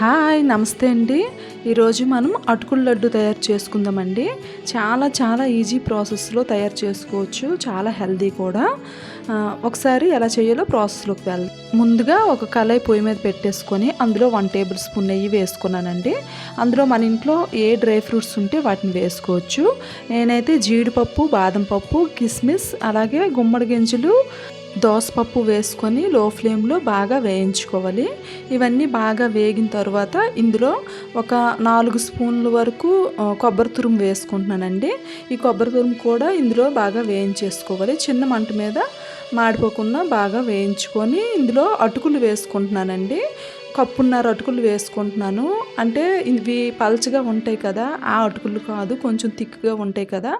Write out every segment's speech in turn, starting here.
Hi నమస్తే అండి. ఈరోజు మనం అటుకుల లడ్డు తయారు చేసుకుందామండి. చాలా చాలా ఈజీ ప్రాసెస్లో తయారు చేసుకోవచ్చు. చాలా హెల్దీ కూడా. ఒకసారి ఎలా చేయాలో ప్రాసెస్లోకి వెళ్ళాలి ముందుగా ఒక కళాయి పొయ్యి మీద పెట్టేసుకొని అందులో వన్ టేబుల్ స్పూన్ నెయ్యి వేసుకున్నానండి. అందులో మన ఇంట్లో ఏ డ్రై ఫ్రూట్స్ ఉంటే వాటిని వేసుకోవచ్చు. నేనైతే జీడిపప్పు బాదం పప్పు కిస్మిస్ అలాగే గుమ్మడి గింజలు దోసపప్పు వేసుకొని లో ఫ్లేమ్లో బాగా వేయించుకోవాలి. ఇవన్నీ బాగా వేగిన తర్వాత ఇందులో ఒక నాలుగు స్పూన్ల వరకు కొబ్బరి తురుము వేసుకుంటున్నానండి. ఈ కొబ్బరి తురుము కూడా ఇందులో బాగా వేయించేసుకోవాలి. చిన్న మంట మీద మాడిపోకుండా బాగా వేయించుకొని ఇందులో అటుకులు వేసుకుంటున్నానండి. కప్పున్నర అటుకులు వేసుకుంటున్నాను. అంటే ఇవి పల్చగా ఉంటాయి కదా ఆ అటుకులు కాదు కొంచెం థిక్గా ఉంటాయి కదా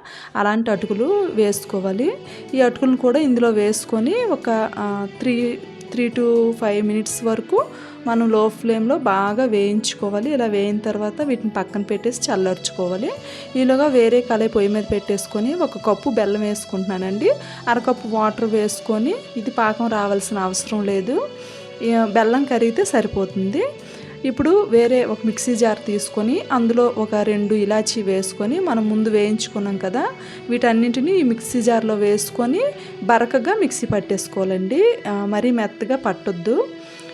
అలాంటి అటుకులు వేసుకోవాలి. ఈ అటుకులను కూడా ఇందులో వేసుకొని ఒక three three to five minutes వరకు మనం లో ఫ్లేమ్లో బాగా వేయించుకోవాలి. ఇలా వేయిన తర్వాత వీటిని పక్కన పెట్టేసి చల్లార్చుకోవాలి. ఈలోగా వేరే కళాయి పొయ్యి మీద పెట్టేసుకొని ఒక కప్పు బెల్లం వేసుకుంటున్నానండి. అరకప్పు వాటర్ వేసుకొని ఇది పాకం రావాల్సిన అవసరం లేదు. బెల్లం కరిగితే సరిపోతుంది. ఇప్పుడు వేరే ఒక మిక్సీ జార్ తీసుకొని అందులో ఒక రెండు ఇలాచీ వేసుకొని మనం ముందు వేయించుకున్నాం కదా వీటన్నింటిని ఈ మిక్సీ జార్లో వేసుకొని బరకగా మిక్సీ పట్టేసుకోవాలండి. మరీ మెత్తగా పట్టొద్దు.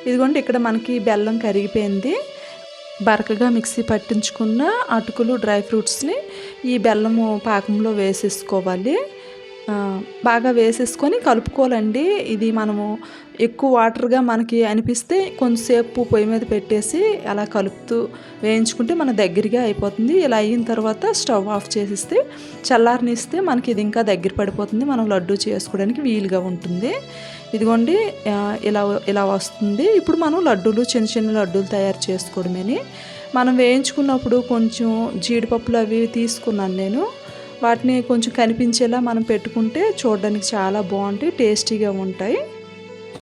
ఇదిగోండి ఇక్కడ మనకి బెల్లం కరిగిపోయింది. బరకగా మిక్సీ పట్టించుకున్న అటుకులు డ్రై ఫ్రూట్స్ని ఈ బెల్లము పాకంలో వేసేసుకోవాలి. బాగా వేసేసుకొని కలుపుకోవాలండి. ఇది మనము ఎక్కువ వాటర్గా మనకి అనిపిస్తే కొంతసేపు పొయ్యి మీద పెట్టేసి అలా కలుపుతూ వేయించుకుంటే మన దగ్గరగా అయిపోతుంది. ఇలా అయిన తర్వాత స్టవ్ ఆఫ్ చేసిస్తే చల్లారనిస్తే మనకి ఇది ఇంకా దగ్గర పడిపోతుంది. మనం లడ్డు చేసుకోవడానికి వీలుగా ఉంటుంది. ఇదిగోండి ఇలా ఇలా వస్తుంది. ఇప్పుడు మనం లడ్డూలు చిన్న చిన్న లడ్డూలు తయారు చేసుకోవడమేని. మనం వేయించుకున్నప్పుడు కొంచెం జీడిపప్పులు అవి తీసుకున్నాను నేను. వాటిని కొంచెం కనిపించేలా మనం పెట్టుకుంటే చూడడానికి చాలా బాగుంటాయి టేస్టీగా ఉంటాయి.